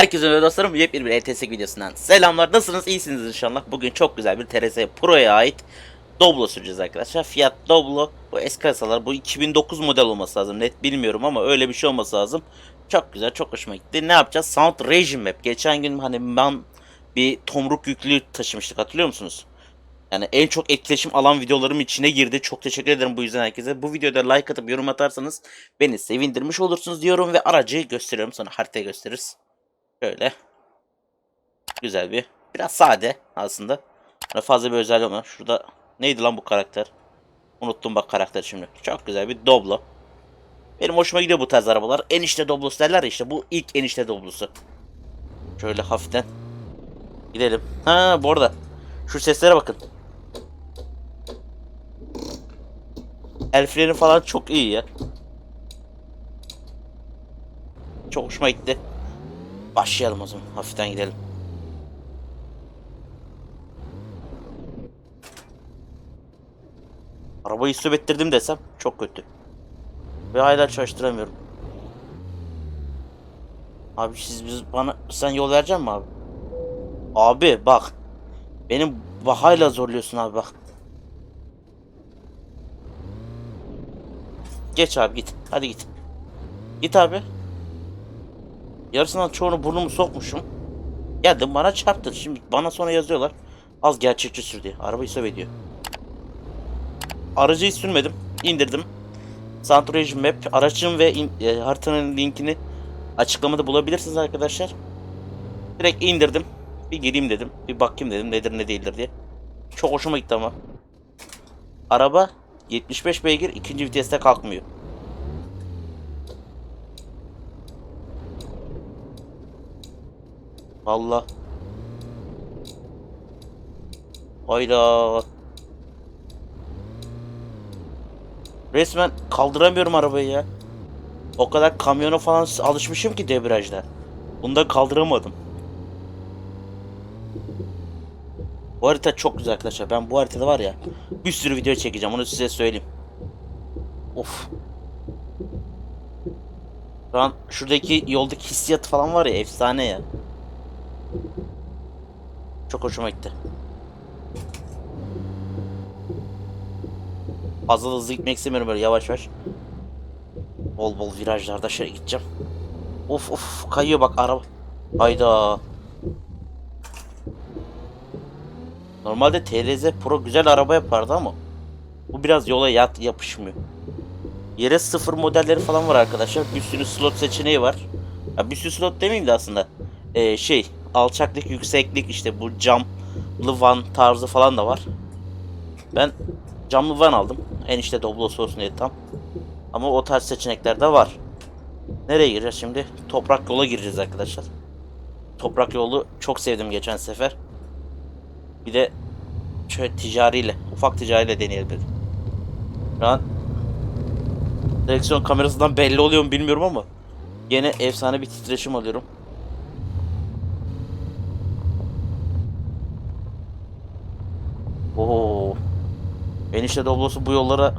Herkese merhaba dostlarım. Yepyeni bir ETS videosundan selamlar. Nasılsınız? İyisiniz inşallah. Bugün çok güzel bir TRS Pro'ya ait Doblo süreceğiz arkadaşlar. Fiat Doblo. Bu eski kasalar. Bu 2009 model olması lazım. Net bilmiyorum ama öyle bir şey olması lazım. Çok güzel. Çok hoşuma gitti. Ne yapacağız? Sound Regime Map. Geçen gün hani ben bir tomruk yüklü taşımıştık. Hatırlıyor musunuz? Yani en çok etkileşim alan videolarım içine girdi. Çok teşekkür ederim bu yüzden herkese. Bu videoda like atıp yorum atarsanız beni sevindirmiş olursunuz diyorum ve aracı gösteriyorum. Sonra haritayı gösteririz. Şöyle. Güzel bir. Biraz sade aslında. Hani fazla bir özelliği olmayan. Şurada neydi lan bu karakter? Unuttum bak karakter şimdi. Çok güzel bir Doblo. Benim hoşuma gidiyor bu tarz arabalar. Enişte Doblosu derler işte. Bu ilk enişte Doblosu. Şöyle hafiften. Gidelim. Ha bu arada. Şu seslere bakın. El freni falan çok iyi ya. Çok hoşuma gitti. Başlayalım o zaman. Hafiften gidelim. Arabayı stop ettirdim desem çok kötü. Ve hala çalıştıramıyorum. Abi siz biz bana sen yol verecek misin abi? Abi bak. Benim hala zorluyorsun abi bak. Geç abi git. Hadi git. Git abi. Yarısından çoğunu burnumu sokmuşum. Geldim bana çarptın. Şimdi bana sonra yazıyorlar. Az gerçekçi sür diye. Arabayı söv ediyor. Aracı hiç sürmedim. İndirdim. Sound Map aracın ve in- e, haritanın linkini açıklamada bulabilirsiniz arkadaşlar. Direkt indirdim. Bir gireyim dedim. Bir bakayım dedim nedir ne değildir diye. Çok hoşuma gitti ama. Araba 75 beygir ikinci viteste kalkmıyor. Allah. Hayda. Resmen kaldıramıyorum arabayı ya. O kadar kamyona falan alışmışım ki debriyajda. Bunda kaldıramadım. Bu harita çok güzel arkadaşlar. Ben bu haritada var ya bir sürü video çekeceğim. Onu size söyleyeyim. Of. Şu an şuradaki yoldaki hissiyat falan var ya efsane ya. Çok hoşuma gitti. Fazla hızlı gitmek istemiyorum böyle yavaş yavaş. Bol bol virajlarda şöyle gideceğim. Of of kayıyor bak araba. Hayda. Normalde TRZ Pro güzel araba yapardı ama bu biraz yola yat yapışmıyor. Yere sıfır modelleri falan var arkadaşlar. Bir sürü slot seçeneği var. Ya bir sürü slot demeyeyim de aslında. Ee, şey alçaklık, yükseklik işte bu camlı van tarzı falan da var. Ben camlı van aldım. Enişte doblosu olsun diye tam. Ama o tarz seçenekler de var. Nereye gireceğiz şimdi? Toprak yola gireceğiz arkadaşlar. Toprak yolu çok sevdim geçen sefer. Bir de şöyle ticariyle, ufak ticariyle deneyelim dedim. Şu an direksiyon kamerasından belli oluyor mu bilmiyorum ama yine efsane bir titreşim alıyorum. Oo. Enişte doblosu bu yollara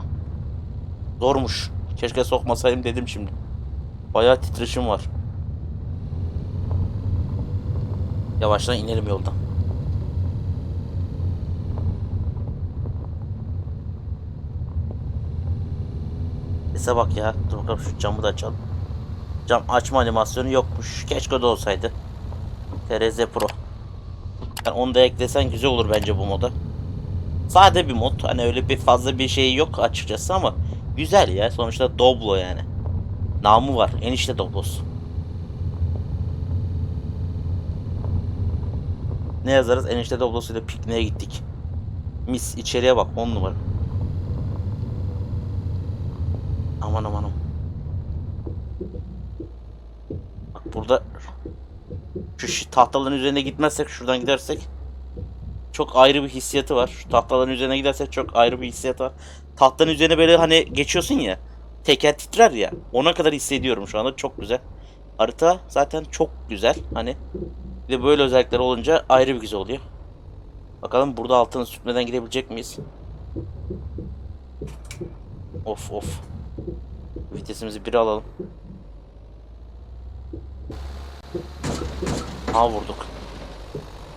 zormuş. Keşke sokmasaydım dedim şimdi. Bayağı titreşim var. Yavaştan inelim yoldan. Sese bak ya. Dur bakalım şu camı da açalım. Cam açma animasyonu yokmuş. Keşke de olsaydı. TRZ Pro. Yani onu da eklesen güzel olur bence bu moda. Sade bir mod. Hani öyle bir fazla bir şey yok açıkçası ama güzel ya. Sonuçta Doblo yani. Namı var. Enişte Doblosu. Ne yazarız? Enişte Doblosu'yla pikniğe gittik. Mis içeriye bak 10 numara. Aman aman aman. Bak burada şu tahtaların üzerine gitmezsek şuradan gidersek çok ayrı bir hissiyatı var. Şu tahtaların üzerine gidersek çok ayrı bir hissiyatı var. Tahtanın üzerine böyle hani geçiyorsun ya. Teker titrer ya. Ona kadar hissediyorum şu anda. Çok güzel. Harita zaten çok güzel. Hani bir de böyle özellikler olunca ayrı bir güzel oluyor. Bakalım burada altını sürtmeden gidebilecek miyiz? Of of. Vitesimizi bir alalım. Ha vurduk.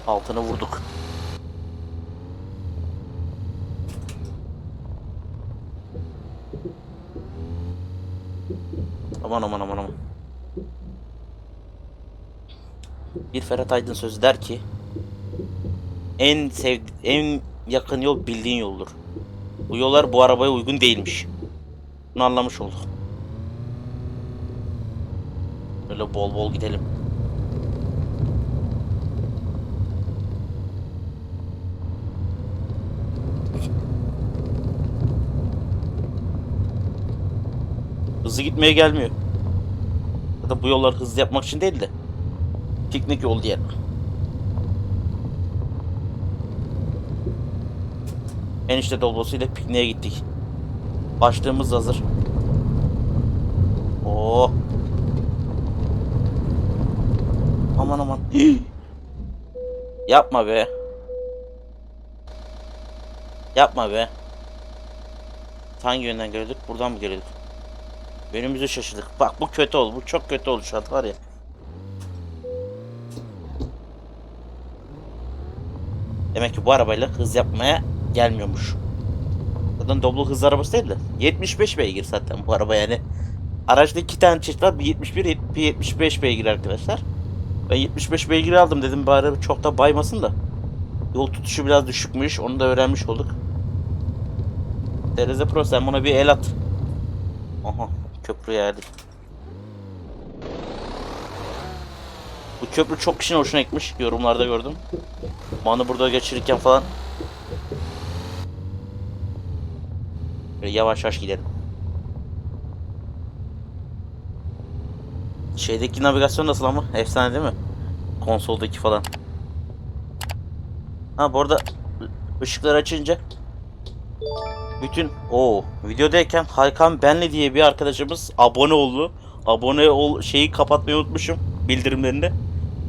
Altını vurduk. Aman aman aman aman. Bir Ferhat Aydın sözü der ki en sev en yakın yol bildiğin yoldur. Bu yollar bu arabaya uygun değilmiş. Bunu anlamış olduk. Böyle bol bol gidelim. Hızlı gitmeye gelmiyor. Zaten bu yollar hızlı yapmak için değil de piknik yol diye. Enişte dolmasıyla pikniğe gittik. Başlığımız hazır. Oo. Aman aman. Yapma be. Yapma be. Hangi yönden geliyorduk? Buradan mı geliyorduk? Önümüzü şaşırdık. Bak bu kötü oldu. Bu çok kötü oldu şu var ya. Demek ki bu arabayla hız yapmaya gelmiyormuş. Zaten Doblo hız arabası değil de 75 beygir zaten bu araba yani. Araçta iki tane çeşit var. Bir 71, bir 75 beygir arkadaşlar. Ben 75 beygir aldım dedim bari çok da baymasın da. Yol tutuşu biraz düşükmüş. Onu da öğrenmiş olduk. Tereze Pro sen buna bir el at. Aha köprüye geldik. Bu köprü çok kişinin hoşuna gitmiş. Yorumlarda gördüm. Manı burada geçirirken falan. Böyle yavaş yavaş gidelim. Şeydeki navigasyon nasıl ama? Efsane değil mi? Konsoldaki falan. Ha bu arada ışıkları açınca bütün o videodayken Hakan Benli diye bir arkadaşımız abone oldu. Abone ol şeyi kapatmayı unutmuşum bildirimlerini.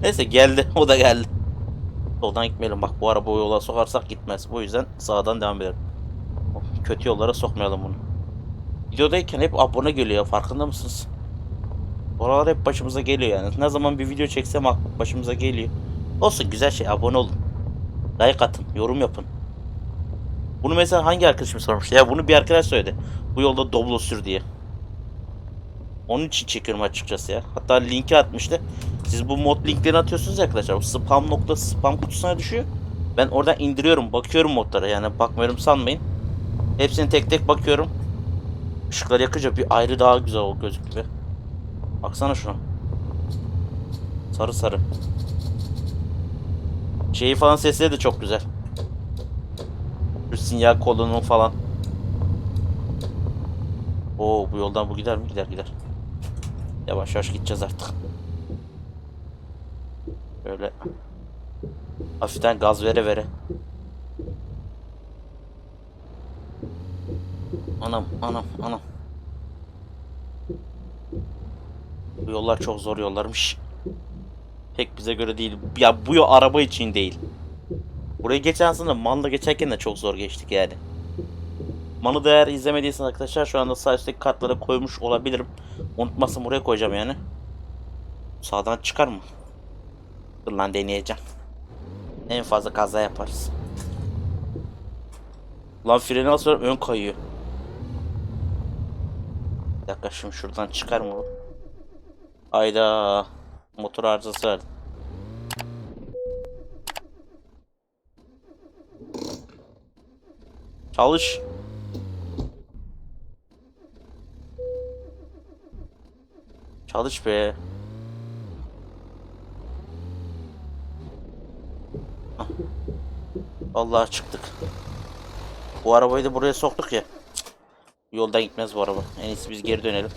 Neyse geldi o da geldi. Soldan gitmeyelim bak bu araba yola sokarsak gitmez. O yüzden sağdan devam edelim. Kötü yollara sokmayalım bunu. Videodayken hep abone geliyor farkında mısınız? Oralar hep başımıza geliyor yani. Ne zaman bir video çeksem başımıza geliyor. Olsun güzel şey abone olun. Like atın, yorum yapın. Bunu mesela hangi arkadaşım sormuştu? Ya bunu bir arkadaş söyledi. Bu yolda Doblo sür diye. Onun için çekiyorum açıkçası ya. Hatta linki atmıştı. Siz bu mod linklerini atıyorsunuz ya arkadaşlar. O spam nokta spam kutusuna düşüyor. Ben oradan indiriyorum. Bakıyorum modlara. Yani bakmıyorum sanmayın. Hepsini tek tek bakıyorum. Işıkları yakınca bir ayrı daha güzel o gözüküyor. Baksana şuna. Sarı sarı. Şeyi falan sesleri de çok güzel. Sinyal kolunun falan. Oo bu yoldan bu gider mi? Gider gider. Yavaş yavaş gideceğiz artık. Böyle hafiften gaz vere vere. Anam anam anam. Bu yollar çok zor yollarmış. Pek bize göre değil. Ya bu yol araba için değil. Burayı geçen aslında Man'la geçerken de çok zor geçtik yani. Man'ı da eğer izlemediyseniz arkadaşlar şu anda sağ üstteki kartlara koymuş olabilirim. Unutmasın buraya koyacağım yani. Sağdan çıkar mı? Lan deneyeceğim. En fazla kaza yaparız. Lan freni asıyorum ön kayıyor. Bir dakika şimdi şuradan çıkar mı? Ayda motor arızası verdi. Çalış. Çalış be. Hah. Vallahi çıktık. Bu arabayı da buraya soktuk ya. Yoldan gitmez bu araba. En iyisi biz geri dönelim.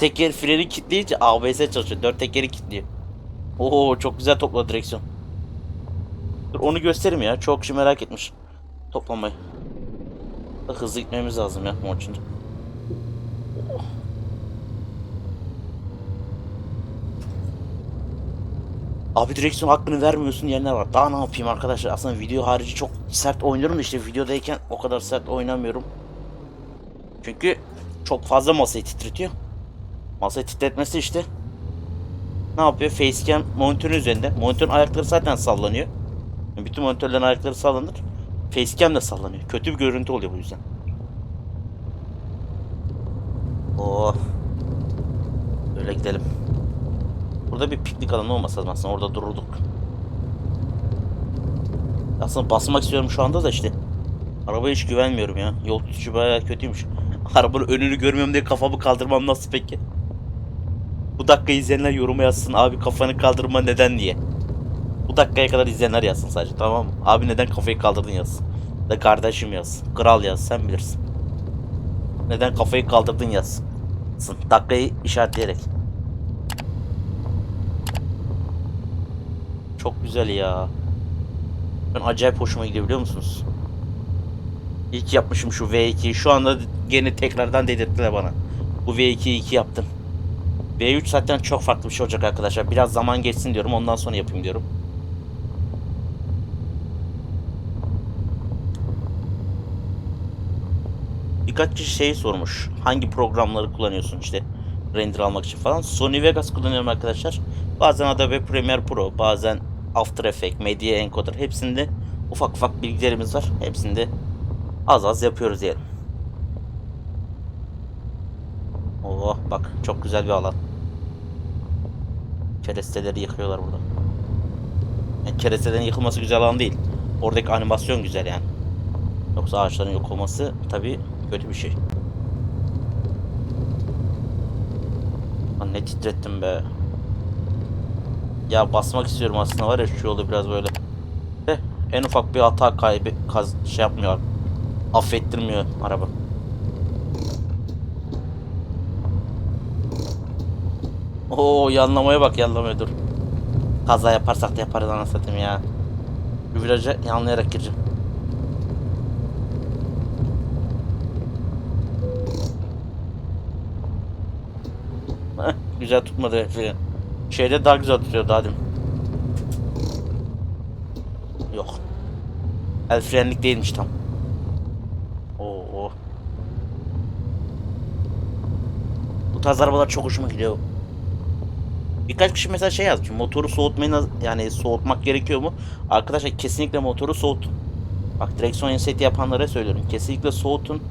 Teker freni kilitleyince ABS çalışıyor. Dört tekeri kilitliyor. Oo çok güzel topladı direksiyon. Dur onu göstereyim ya. Çok kişi merak etmiş. Toplamayı. Hızlı gitmemiz lazım ya onun için. Abi direksiyon hakkını vermiyorsun yerler var. Daha ne yapayım arkadaşlar? Aslında video harici çok sert oynuyorum da işte videodayken o kadar sert oynamıyorum. Çünkü çok fazla masayı titretiyor. Masayı titretmesi işte ne yapıyor? Facecam monitörün üzerinde. Monitörün ayakları zaten sallanıyor. Bütün monitörlerin ayakları sallanır. Facecam de sallanıyor. Kötü bir görüntü oluyor bu yüzden. Oh. Böyle gidelim. Burada bir piknik alanı olmasa aslında orada dururduk. Aslında basmak istiyorum şu anda da işte. Arabaya hiç güvenmiyorum ya. Yol tutuşu bayağı kötüymüş. Arabanın önünü görmüyorum diye kafamı kaldırmam nasıl peki? Bu dakika izleyenler yoruma yazsın abi kafanı kaldırma neden diye. Bu dakikaya kadar izleyenler yazsın sadece tamam mı? Abi neden kafayı kaldırdın yazsın. Da kardeşim yaz. Kral yaz sen bilirsin. Neden kafayı kaldırdın yazsın. Dakikayı işaretleyerek. Çok güzel ya. Ben acayip hoşuma gidiyor biliyor musunuz? Ki yapmışım şu V2'yi. Şu anda gene tekrardan dedirttiler bana. Bu V2'yi 2 yaptım. V3 zaten çok farklı bir şey olacak arkadaşlar. Biraz zaman geçsin diyorum. Ondan sonra yapayım diyorum. Birkaç kişi şey sormuş. Hangi programları kullanıyorsun işte render almak için falan. Sony Vegas kullanıyorum arkadaşlar. Bazen Adobe Premiere Pro, bazen After Effects, Media Encoder hepsinde ufak ufak bilgilerimiz var. Hepsinde az az yapıyoruz diyelim. Oh bak çok güzel bir alan. Keresteleri yıkıyorlar burada. Yani kerestelerin yıkılması güzel alan değil. Oradaki animasyon güzel yani. Yoksa ağaçların yok olması tabii kötü bir şey. Lan ne titrettim be. Ya basmak istiyorum aslında var ya şu yolu biraz böyle. De en ufak bir hata kaybı kaz şey yapmıyor. Affettirmiyor araba. Oo yanlamaya bak yanlamaya dur. Kaza yaparsak da yaparız anasını satayım ya. Viraja yanlayarak gireceğim. Güzel tutmadı fren. Şeyde daha güzel tutuyor daha demin. Yok. El frenlik değilmiş tam. Oo. Bu tarz arabalar çok hoşuma gidiyor. Birkaç kişi mesela şey yazmış. Motoru soğutmayı naz- yani soğutmak gerekiyor mu? Arkadaşlar kesinlikle motoru soğutun. Bak direksiyon seti yapanlara söylüyorum. Kesinlikle soğutun.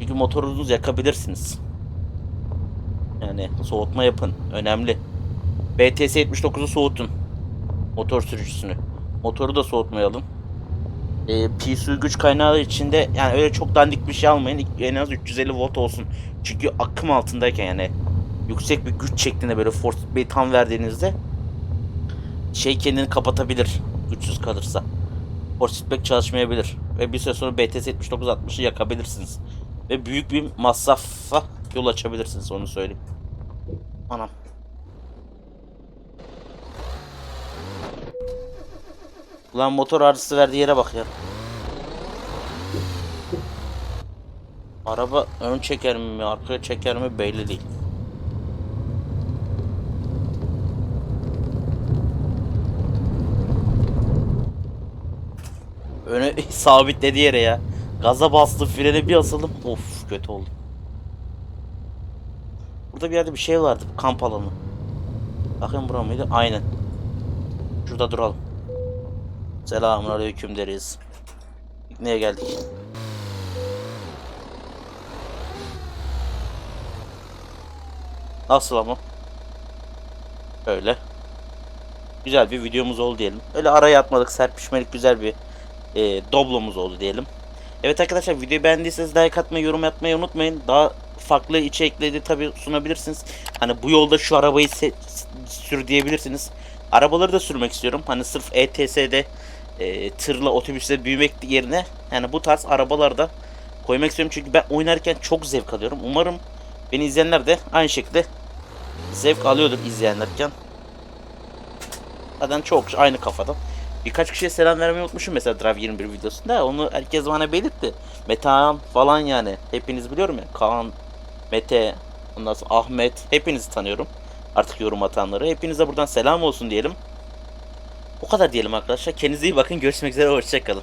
Çünkü motorunuzu yakabilirsiniz. Yani soğutma yapın. Önemli. BTS 79'u soğutun. Motor sürücüsünü. Motoru da soğutmayalım. E, PSU güç kaynağı içinde yani öyle çok dandik bir şey almayın. En az 350 volt olsun. Çünkü akım altındayken yani yüksek bir güç şeklinde böyle force feedback'i tam verdiğinizde şey kendini kapatabilir güçsüz kalırsa. Force feedback çalışmayabilir. Ve bir süre sonra BTS 7960'ı yakabilirsiniz. Ve büyük bir masrafa yol açabilirsiniz onu söyleyeyim. Anam. Ulan motor arızası verdiği yere bak ya. Araba ön çeker mi, arkaya çeker mi belli değil. Öne sabitledi yere ya. Gaza bastı, frene bir asıldım. Of kötü oldu. Burada bir yerde bir şey vardı. Kamp alanı. Bakın bura mıydı? Aynen. Şurada duralım. Selamun aleyküm deriz. Neye geldik? Nasıl ama? Öyle. Güzel bir videomuz oldu diyelim. Öyle araya atmadık serpişmelik güzel bir e, doblomuz oldu diyelim. Evet arkadaşlar videoyu beğendiyseniz like atmayı, yorum yapmayı unutmayın. Daha farklı içerikleri tabi sunabilirsiniz. Hani bu yolda şu arabayı sür diyebilirsiniz. Arabaları da sürmek istiyorum. Hani sırf ETS'de e, tırla otobüsle büyümek yerine yani bu tarz arabalarda koymak istiyorum. Çünkü ben oynarken çok zevk alıyorum. Umarım beni izleyenler de aynı şekilde zevk alıyordur izleyenlerken. Zaten çok aynı kafadan. Birkaç kişiye selam vermeyi unutmuşum mesela Drive 21 videosunda. Onu herkes bana belirtti. Metehan falan yani. Hepiniz biliyorum ya. Kaan, Mete, ondan sonra Ahmet. Hepinizi tanıyorum. Artık yorum atanları. Hepinize buradan selam olsun diyelim. O kadar diyelim arkadaşlar. Kendinize iyi bakın. Görüşmek üzere. Hoşçakalın.